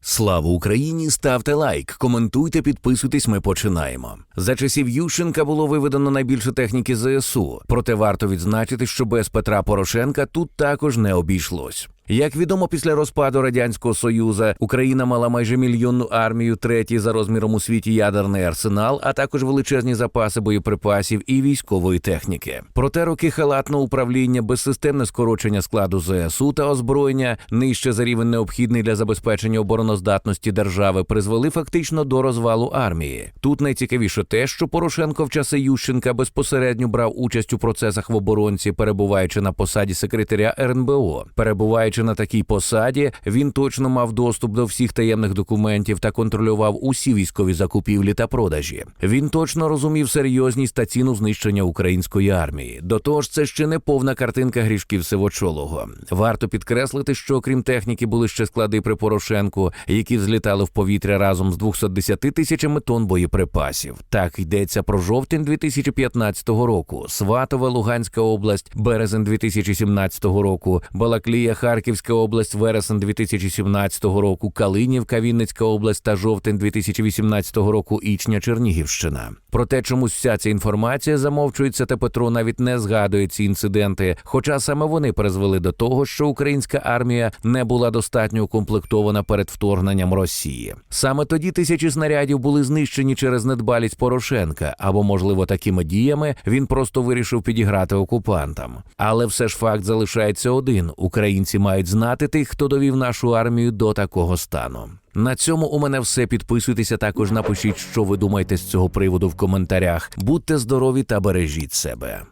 Слава Україні! Ставте лайк, коментуйте, підписуйтесь. Ми починаємо. За часів Ющенка було виведено найбільше техніки ЗСУ. Проте варто відзначити, що без Петра Порошенка тут також не обійшлось. Як відомо, після розпаду радянського союзу Україна мала майже мільйонну армію, третій за розміром у світі ядерний арсенал, а також величезні запаси боєприпасів і військової техніки. Проте роки халатного управління, безсистемне скорочення складу ЗСУ та озброєння нижче за рівень необхідний для забезпечення обороноздатності держави, призвели фактично до розвалу армії. Тут найцікавіше те, що Порошенко в часи Ющенка безпосередньо брав участь у процесах в оборонці, перебуваючи на посаді секретаря РНБО. Перебуваючи на такій посаді, він точно мав доступ до всіх таємних документів та контролював усі військові закупівлі та продажі. Він точно розумів серйозність та ціну знищення української армії. До того ж, це ще не повна картинка грішків Сивочолого. Варто підкреслити, що окрім техніки були ще склади при Порошенку, які взлітали в повітря разом з 210 тисячами тонн боєприпасів. Так йдеться про жовтень 2015 року, Сватове, Луганська область, березень 2017 року, Балаклія, Харківська область, вересень 2017 року, Калинівка, Вінницька область та жовтень 2018 року, Ічня, Чернігівщина. Проте чомусь вся ця інформація замовчується, та Петро навіть не згадує ці інциденти, хоча саме вони призвели до того, що українська армія не була достатньо укомплектована перед вторгненням Росії. Саме тоді тисячі снарядів були знищені через недбалість Порошенка, або, можливо, такими діями він просто вирішив підіграти окупантам. Але все ж факт залишається один: українці мають знати тих, хто довів нашу армію до такого стану. На цьому у мене все. Підписуйтеся також. Напишіть, що ви думаєте з цього приводу в коментарях. Будьте здорові та бережіть себе.